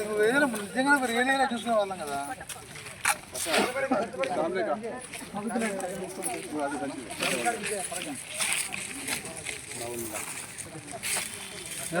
నువ్వు ఏదైనా నిజంగా మరి ఏదైనా చూసుకునే వాళ్ళం కదా ఏ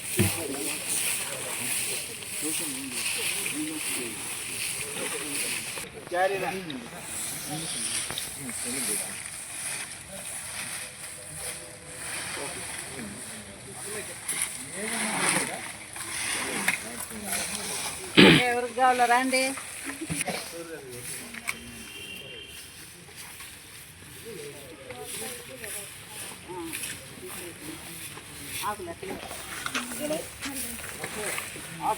ఎవరికి కావాలో రండి ఆకులు అట్లే. ఆ,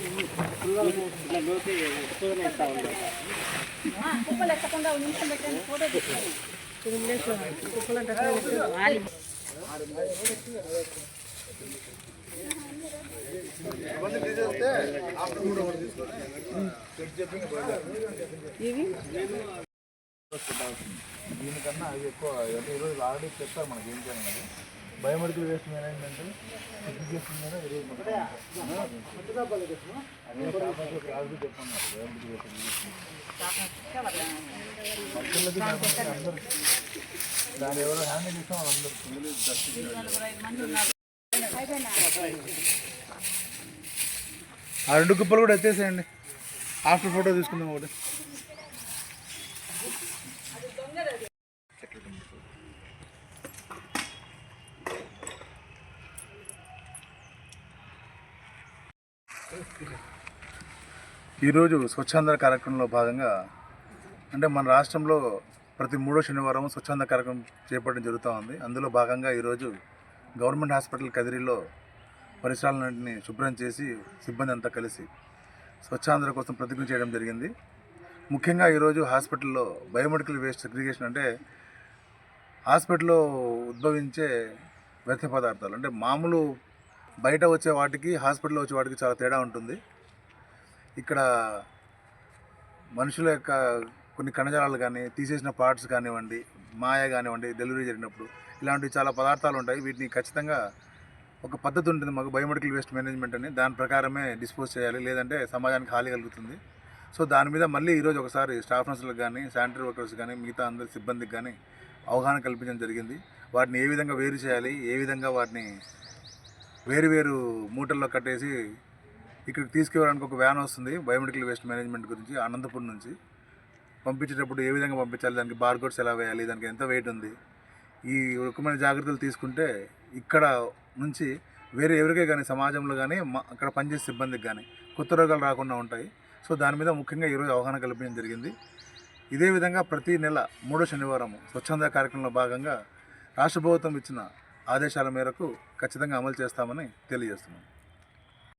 నిమిషం పెట్టండి ఫోటో తీసుకోండి. ఇవి దీనికన్నా అవి ఎక్కువ ఈరోజు ఆల్రెడీ చెప్తారు మనకి ఏం చేయాలి బయోమెడికల్ వేస్ట్ మేనేజ్మెంట్ చెక్ చెప్తున్నారు అందరూ దాని ఎవరో హ్యాండిల్ చేస్తాం వాళ్ళందరూ ఆ రెండు కుప్పలు కూడా ఎత్తేసేయండి. ఆఫ్టర్ ఫోటో తీసుకుందాం ఒకటి. ఈరోజు స్వచ్ఛంద కార్యక్రమంలో భాగంగా అంటే మన రాష్ట్రంలో ప్రతి మూడో శనివారం స్వచ్ఛంద కార్యక్రమం చేపట్టడం జరుగుతూ ఉంది. అందులో భాగంగా ఈరోజు గవర్నమెంట్ హాస్పిటల్ కదిరిలో పరిసరాలన్నింటినీ శుభ్రం చేసి సిబ్బంది అంతా కలిసి స్వచ్ఛాంధ్ర కోసం ప్రతిజ్ఞ చేయడం జరిగింది. ముఖ్యంగా ఈరోజు హాస్పిటల్లో బయోమెడికల్ వేస్ట్ సెగ్రిగేషన్ అంటే హాస్పిటల్లో ఉద్భవించే వ్యర్థ పదార్థాలు అంటే మామూలు బయట వచ్చే వాటికి హాస్పిటల్లో వచ్చే వాటికి చాలా తేడా ఉంటుంది. ఇక్కడ మనుషుల యొక్క కొన్ని కణజాలాలు కానీ తీసేసిన పార్ట్స్ కానివ్వండి మాయ కానివ్వండి డెలివరీ జరిగినప్పుడు ఇలాంటి చాలా పదార్థాలు ఉంటాయి. వీటిని ఖచ్చితంగా ఒక పద్ధతి ఉంటుంది. మాకు బయోమెడికల్ వేస్ట్ మేనేజ్మెంట్ అని దాని ప్రకారమే డిస్పోజ్ చేయాలి. లేదంటే సమాజానికి హాని కలుగుతుంది. సో దాని మీద మళ్ళీ ఈరోజు ఒకసారి స్టాఫ్ నర్సులకు కానీ శానిటరీ వర్కర్స్ కానీ మిగతా అందరి సిబ్బందికి కానీ అవగాహన కల్పించడం జరిగింది. వాటిని ఏ విధంగా వేరు చేయాలి? ఏ విధంగా వాటిని వేరు వేరు మూటల్లో కట్టేసి ఇక్కడికి తీసుకెళ్ళడానికి ఒక వ్యాన్ వస్తుంది బయోమెడికల్ వేస్ట్ మేనేజ్మెంట్ గురించి అనంతపురం నుంచి. పంపించేటప్పుడు ఏ విధంగా పంపించాలి దానికి బార్కోడ్స్ ఎలా వేయాలి దానికి ఎంత వెయిట్ ఉంది? ఈ రకమైన జాగ్రత్తలు తీసుకుంటే ఇక్కడ నుంచి వేరే ఎవరికే కానీ సమాజంలో కానీ మా- అక్కడ పనిచేసే సిబ్బందికి కానీ కొత్త రోగాలు రాకుండా ఉంటాయి. సో దాని మీద ముఖ్యంగా ఈరోజు అవగాహన కల్పించడం జరిగింది. ఇదే విధంగా ప్రతి నెల మూడో శనివారం స్వచ్ఛంద కార్యక్రమంలో భాగంగా రాష్ట్ర ప్రభుత్వం ఇచ్చిన ఆదేశాల మేరకు ఖచ్చితంగా అమలు చేస్తామని తెలియజేస్తున్నాం.